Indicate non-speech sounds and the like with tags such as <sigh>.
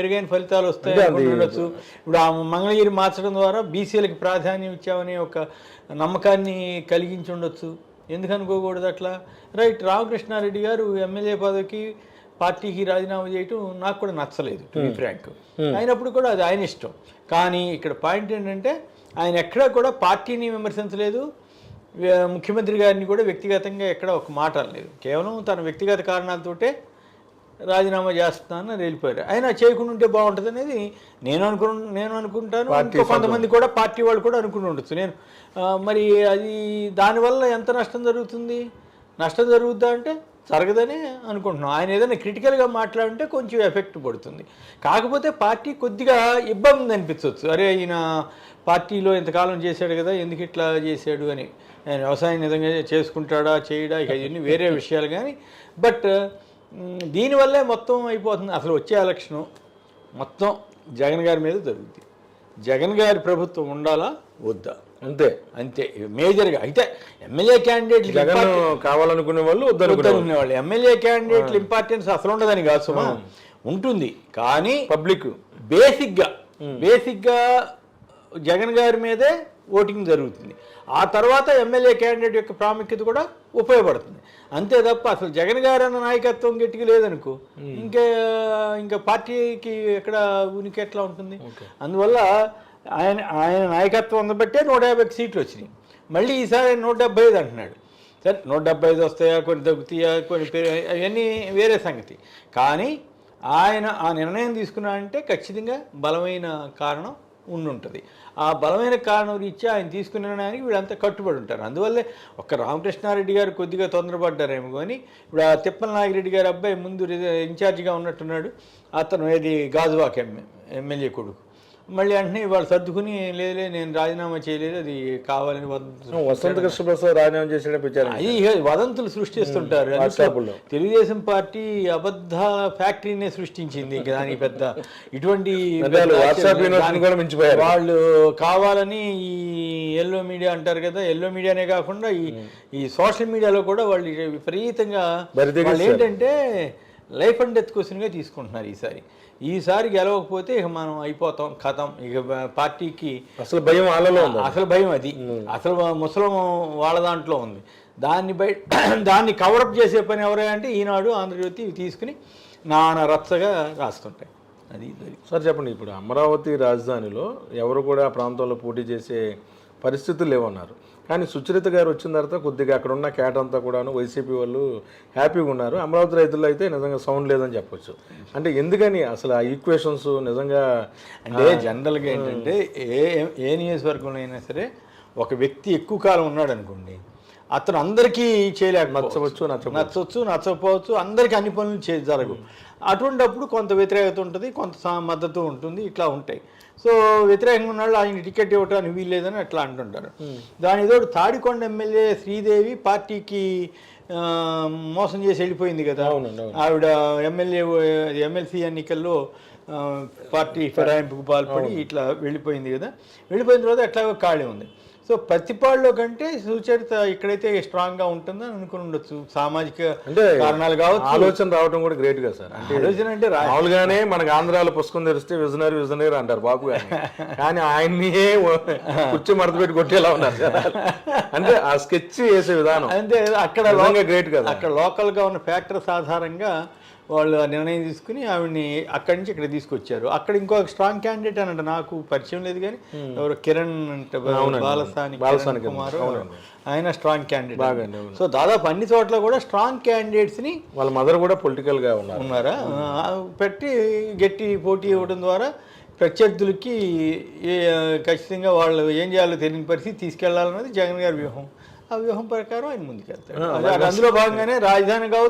మెరుగైన ఫలితాలు వస్తాయి ఉండొచ్చు. ఇప్పుడు ఆ మంగళగిరి మార్చడం ద్వారా బీసీలకు ప్రాధాన్యం ఇచ్చామనే ఒక నమ్మకాన్ని కలిగించి ఉండొచ్చు. ఎందుకు అనుకోకూడదు అట్లా? రైట్ రామకృష్ణారెడ్డి గారు ఎమ్మెల్యే పదవికి పార్టీకి రాజీనామా చేయటం నాకు కూడా నచ్చలేదు టు బి ఫ్రాంక్ అయినప్పుడు కూడా అది ఆయన ఇష్టం. కానీ ఇక్కడ పాయింట్ ఏంటంటే ఆయన ఎక్కడా కూడా పార్టీని విమర్శించలేదు. ముఖ్యమంత్రి గారిని కూడా వ్యక్తిగతంగా ఎక్కడ ఒక మాట అనలేదు. కేవలం తన వ్యక్తిగత కారణాలతోటే రాజీనామా చేస్తున్నానని వెళ్ళిపోయారు అయినా చేయకుండా ఉంటే బాగుంటుంది అనేది నేను అనుకు నేను అనుకుంటాను. ఇంకో కొంతమంది కూడా పార్టీ వాళ్ళు కూడా అనుకుని ఉండొచ్చు. నేను మరి అది దానివల్ల ఎంత నష్టం జరుగుతుంది? నష్టం జరుగుద్దా అంటే జరగదని అనుకుంటున్నాం. ఆయన ఏదైనా క్రిటికల్గా మాట్లాడుంటే కొంచెం ఎఫెక్ట్ పడుతుంది. కాకపోతే పార్టీ కొద్దిగా ఇబ్బంది అనిపించవచ్చు అరే ఈయన పార్టీలో ఇంతకాలం చేశాడు కదా ఎందుకు ఇట్లా చేశాడు అని. ఆయన వ్యవసాయం నిజంగా చేసుకుంటాడా చేయడా ఇక ఇవన్నీ వేరే విషయాలు కానీ. బట్ దీనివల్లే మొత్తం అయిపోతుంది. అసలు వచ్చే ఎలక్షను మొత్తం జగన్ గారి మీద జరుగుతుంది జగన్ గారి ప్రభుత్వం ఉండాలా? వద్దా. అంతే. అంతే. మేజర్గా. అయితే ఎమ్మెల్యే క్యాండిడేట్లు జగన్ కావాలనుకునే వాళ్ళు వద్దనుకునే ఉండేవాళ్ళు ఎమ్మెల్యే క్యాండిడేట్లు ఇంపార్టెన్స్ అసలు ఉండదని కాదు సుమా. ఉంటుంది. కానీ పబ్లిక్ బేసిక్గా బేసిక్గా జగన్ గారి మీదే ఓటింగ్ జరుగుతుంది. ఆ తర్వాత ఎమ్మెల్యే క్యాండిడేట్ యొక్క ప్రాముఖ్యత కూడా ఉపయోగపడుతుంది. అంతే తప్ప అసలు జగన్ గారు అన్న నాయకత్వం గట్టిగా లేదనుకో ఇంకా ఇంకా పార్టీకి ఎక్కడ ఉనికి ఎట్లా ఉంటుంది? అందువల్ల ఆయన ఆయన నాయకత్వం ఉండబట్టే నూట యాభై సీట్లు వచ్చినాయి. మళ్ళీ ఈసారి ఆయన నూట డెబ్బై ఐదు అంటున్నాడు. సరే నూట డెబ్బై ఐదు వస్తాయా కొన్ని తగ్గుతాయా కొన్ని అవన్నీ వేరే సంగతి. కానీ ఆయన ఆ నిర్ణయం తీసుకున్నాడంటే ఖచ్చితంగా బలమైన కారణం ఉండుంటుంది. ఆ బలమైన కారణం రీత్యా ఆయన తీసుకున్న నిర్ణయానికి వీళ్ళంతా కట్టుబడి ఉంటారు. అందువల్లే ఒక్క రామకృష్ణారెడ్డి గారు కొద్దిగా తొందరపడ్డారేమో కానీ ఇప్పుడు ఆ తిప్పల నాగిరెడ్డి గారి అబ్బాయి ముందు ఇన్ఛార్జిగా ఉన్నట్టున్నాడు. అతను ఏది గాజువాక్ ఎమ్మె ఎమ్మెల్యే కొడుకు. మళ్ళీ వెంటనే వాళ్ళు సర్దుకుని లేదులే నేను రాజీనామా చేయలేదు అది కావాలని వసంత కృష్ణప్రసాద్ రాజీనామా ప్రచారం. అది వదంతులు సృష్టిస్తుంటారు. వాట్సాప్లో. తెలుగుదేశం పార్టీ అబద్ధ ఫ్యాక్టరీనే సృష్టించింది ఇంకా దానికి పెద్ద. ఇటువంటి వాళ్ళు కావాలని ఈ ఎల్లో మీడియా అంటారు కదా ఎల్లో మీడియానే కాకుండా ఈ ఈ సోషల్ మీడియాలో కూడా వాళ్ళు విపరీతంగా. వాళ్ళు ఏంటంటే లైఫ్ అండ్ డెత్ క్వశ్చన్గా తీసుకుంటున్నారు ఈసారి. ఈసారి గెలవకపోతే ఇక మనం అయిపోతాం కథం. ఇక పార్టీకి అసలు భయం వాళ్ళలో ఉంది అసలు భయం అది. అసలు ముసలం వాళ్ళ దాంట్లో ఉంది. దాన్ని బయ <clears throat> దాన్ని కవరప్ చేసే పని ఎవరే అంటే ఈనాడు ఆంధ్రజ్యోతి తీసుకుని నానా రచ్చగా రాస్తుంటాయి. అది. సార్ చెప్పండి. ఇప్పుడు అమరావతి రాజధానిలో ఎవరు కూడా ఆ ప్రాంతంలో పోటీ చేసే పరిస్థితులు లేవన్నారు. కానీ సుచరిత గారు వచ్చిన తర్వాత కొద్దిగా అక్కడ ఉన్న క్యాట్ అంతా కూడాను వైసీపీ వాళ్ళు హ్యాపీగా ఉన్నారు. అమరావతి రైతుల్లో అయితే నిజంగా సౌండ్ లేదని చెప్పొచ్చు. అంటే ఎందుకని అసలు ఆ ఈక్వేషన్స్ నిజంగా అంటే జనరల్గా ఏంటంటే ఏ ఏ నియోజకవర్గంలో అయినా సరే ఒక వ్యక్తి ఎక్కువ కాలం ఉన్నాడు అనుకోండి అతను అందరికీ చేయలేక నచ్చవచ్చు నచ్చ నచ్చవచ్చు నచ్చకపోవచ్చు. అందరికీ అన్ని పనులు చే జరగవు. అటువంటప్పుడు కొంత వ్యతిరేకత ఉంటుంది కొంత మద్దతు ఉంటుంది ఇట్లా ఉంటాయి. సో వ్యతిరేకంగా ఉన్న వాళ్ళు ఆయన టికెట్ ఇవ్వడానికి వీల్లేదని అట్లా అంటుంటారు. దాని తోడు తాడికొండ ఎమ్మెల్యే శ్రీదేవి పార్టీకి మోసం చేసి వెళ్ళిపోయింది కదా. ఆవిడ ఎమ్మెల్యే ఎమ్మెల్సీ ఎన్నికల్లో పార్టీ ఫిరాయింపుకు పాల్పడి ఇట్లా వెళ్ళిపోయింది కదా. వెళ్ళిపోయిన తర్వాత ఎట్లాగో ఖాళీ ఉంది. సో ప్రతిపాడులో కంటే సుచరిత ఇక్కడైతే స్ట్రాంగ్గా ఉంటుందని అనుకుని ఉండొచ్చు. సామాజిక అంటే కారణాలు కావచ్చు. ఆలోచన రావడం కూడా గ్రేట్గా సార్. అంటే ఆలోచన అంటే మామూలుగానే మనకు ఆంధ్రాలో పుస్తకం తెరిస్తే విజనరీ విజనరీ అంటారు బాబు <laughs> కానీ ఆయన్ని కుర్చీ మడత పెట్టి కొట్టేలా ఉన్నారు జనాలు. అంటే ఆ స్కెచ్ వేసే విధానం అంతే అక్కడ గ్రేట్ కదా. అక్కడ లోకల్గా ఉన్న ఫ్యాక్టర్స్ ఆధారంగా వాళ్ళు నిర్ణయం తీసుకుని ఆవిడ్ని అక్కడి నుంచి ఇక్కడ తీసుకొచ్చారు. అక్కడ ఇంకొక స్ట్రాంగ్ క్యాండిడేట్ అనంట నాకు పరిచయం లేదు కానీ ఎవరు కిరణ్ అంటే బాలసాని బాలసాని కిరణ్. కుమార్. ఆయన స్ట్రాంగ్ క్యాండిడేట్. సో దాదాపు అన్ని చోట్ల కూడా స్ట్రాంగ్ క్యాండిడేట్స్ని వాళ్ళ మదర్ కూడా పొలిటికల్గా ఉన్నారు. పెట్టి గట్టి పోటీ ఇవ్వడం ద్వారా ప్రత్యర్థులకి ఖచ్చితంగా వాళ్ళు ఏం చేయాలో తెలియని పరిస్థితి తీసుకెళ్ళాలన్నది జగన్ గారి వ్యూహం. ఆ వ్యూహం ప్రకారం ఆయన ముందుకెళ్తాడు. అది అందులో భాగంగానే రాజధాని కావచ్చు